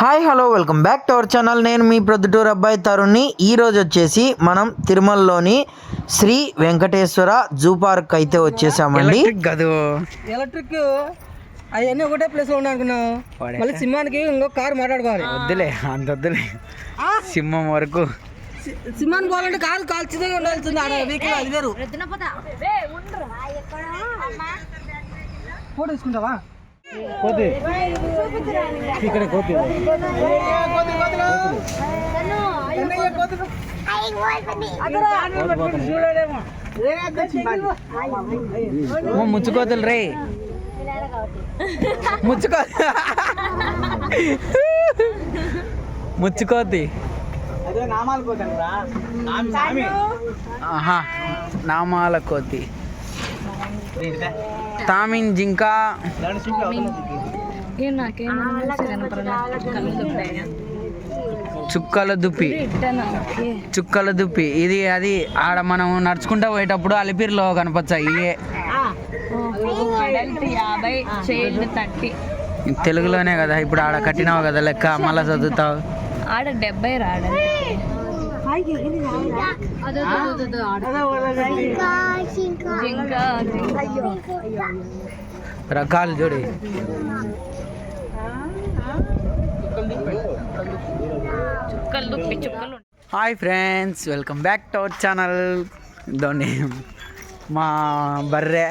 Hi hello welcome back to our channel నేను మీ ప్రొద్దుటూరు అబ్బాయి తరుణ్ని. ఈ రోజు వచ్చేసి మనం తిరుమలలోని శ్రీ వెంకటేశ్వర జూ పార్క్ అయితే వచ్చేసామండి. గదు ఎలక్ట్రిక్ అవన్నీ ఒకటే ప్లేస్ వాడే. మళ్ళీ సింహానికి ఇంకో కారు మాట్లాడుకోవాలి. వద్దులే అంత వద్దులే. సింహం వరకు. సింహానికి పోవాలంటే కారు కాల్చిదే ఉండాల్సింది ఆడ వెహికల్ అది వేరు. ఫోటో తీసుకుంటావా? కోతి. ఇక్కడ కోతి. ముచ్చుకోతులు రే ముచ్చుకో ముచ్చుకోతి. నామాల కోతి. తామిన్ జింక. చుక్కల దుప్పి. చుక్కల దుప్పి. ఇది అది ఆడ మనం నడుచుకుంటా పోయేటప్పుడు అలిపిరిలో కనపచ్చాయి తెలుగులోనే కదా ఇప్పుడు ఆడ కట్టినావు కదా లెక్క మళ్ళా చదువుతావు. ఆడ డెబ్బై రాడ. రకాలు చూడు చుక్కలు చుక్కలు hi friends welcome back to our channel. దోని మా బర్రె.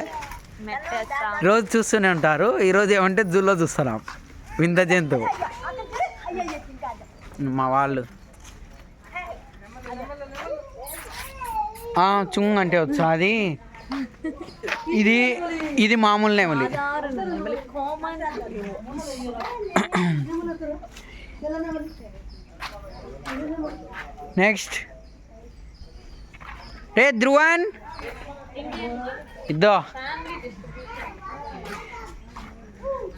రోజు చూస్తూనే ఉంటారు. ఈరోజు ఏమంటే జూలో చూస్తున్నాం. వింత జంతువు. మా వాళ్ళు. చుంగ్ అంటే వచ్చా అది? ఇది ఇది మామూలు నెమలి నెక్స్ట్. రే ధ్రువన్? ఇద్దో.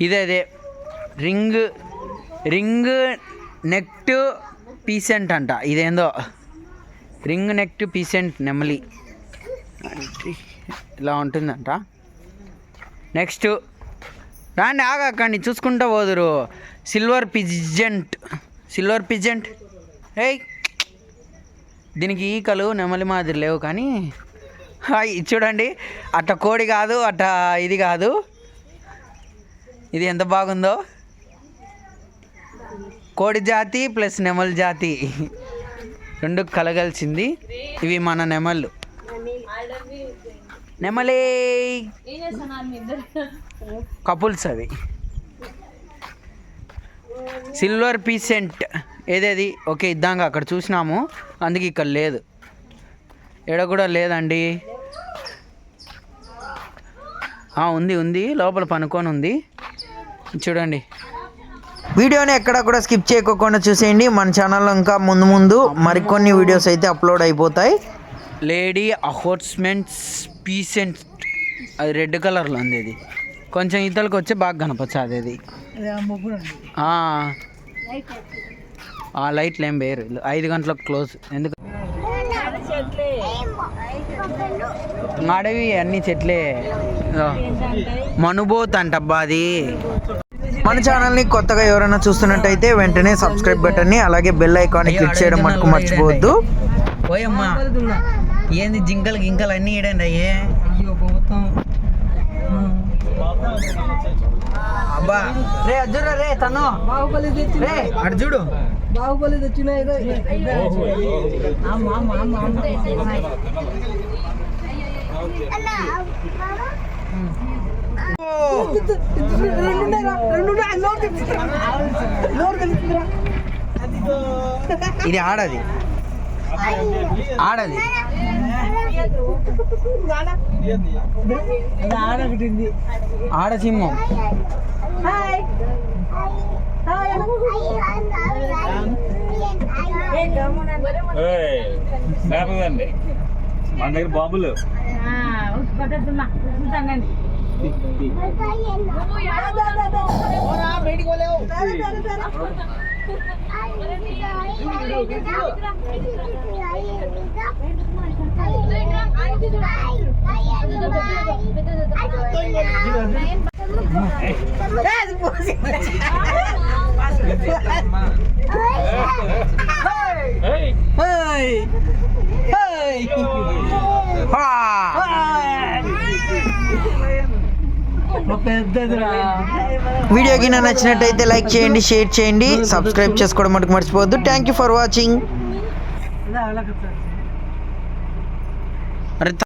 ఇదే అదే రింగ్ రింగ్ నెక్ట్ పీసెంట్ అంట. ఇదేందో? రింగ్ నెక్ట్ పీసెంట్ నెమలి. ఇలా ఉంటుందంట. నెక్స్ట్ రాండి ఆగకండి చూసుకుంటా పోదురు. Silver pheasant silver pheasant. ఏయ్ దీనికి ఈకలు నెమలి మాదిరి లేవు కానీ హాయ్, చూడండి అట్ట కోడి కాదు అట్ట ఇది కాదు. ఇది ఎంత బాగుందో. కోడి జాతి ప్లస్ నెమలి జాతి. రెండు కలగలిసింది. ఇవి మన నెమళ్ళు. నెమలే. కపుల్స్ అవి. Silver pheasant. ఏదేది? ఓకే ఇద్దాంగా. అక్కడ చూసినాము. అందుకే ఇక్కడ లేదు. ఎడ కూడా లేదండి. ఉంది ఉంది. లోపల పనుకొని ఉంది. చూడండి. వీడియోని ఎక్కడ కూడా స్కిప్ చేయకోకుండా చూసేయండి. మన ఛానల్లో ఇంకా ముందు ముందు మరికొన్ని వీడియోస్ అయితే అప్లోడ్ అయిపోతాయి. లేడీ అహోర్స్మెంట్స్ పీసెంట్ అది రెడ్ కలర్లో ఉంది అది కొంచెం ఇతలకు వచ్చి బాగా కనపచ్చది అది ఆ. ఆ. లైట్లు ఏం వేరు ఐదు గంటలకు క్లోజ్. ఎందుకు? అడవి అన్ని చెట్లే. ఇదో. మనుబోత్ అంటబ్బా అది. మన ఛానల్ని కొత్తగా ఎవరైనా చూస్తున్నట్టయితే వెంటనే సబ్స్క్రైబ్ బటన్ని అలాగే బెల్ ఐకాన్ని క్లిక్ చేయడం మటుకు మర్చిపోవద్దు. పోయమ్మా ఏంది జింకలు గింకలు అన్నీ అయ్యే? మొత్తం అబ్బా రే అర్జున్ రే తను బాహుబలి రే అటు చూడు. బాహుబలి తెచ్చిన ఏదో ఆమ, ఆమ, ఇది ఆడది. ఆడది. ఆడ సింహం. మన దగ్గర బాంబులు. Ay, హాయ్ వీడియో కింద నచ్చినట్టయితే లైక్ చేయండి షేర్ చేయండి సబ్స్క్రైబ్ చేసుకోవడం మటుకు మర్చిపోవద్దు. థ్యాంక్ యూ ఫర్ వాచింగ్ అరే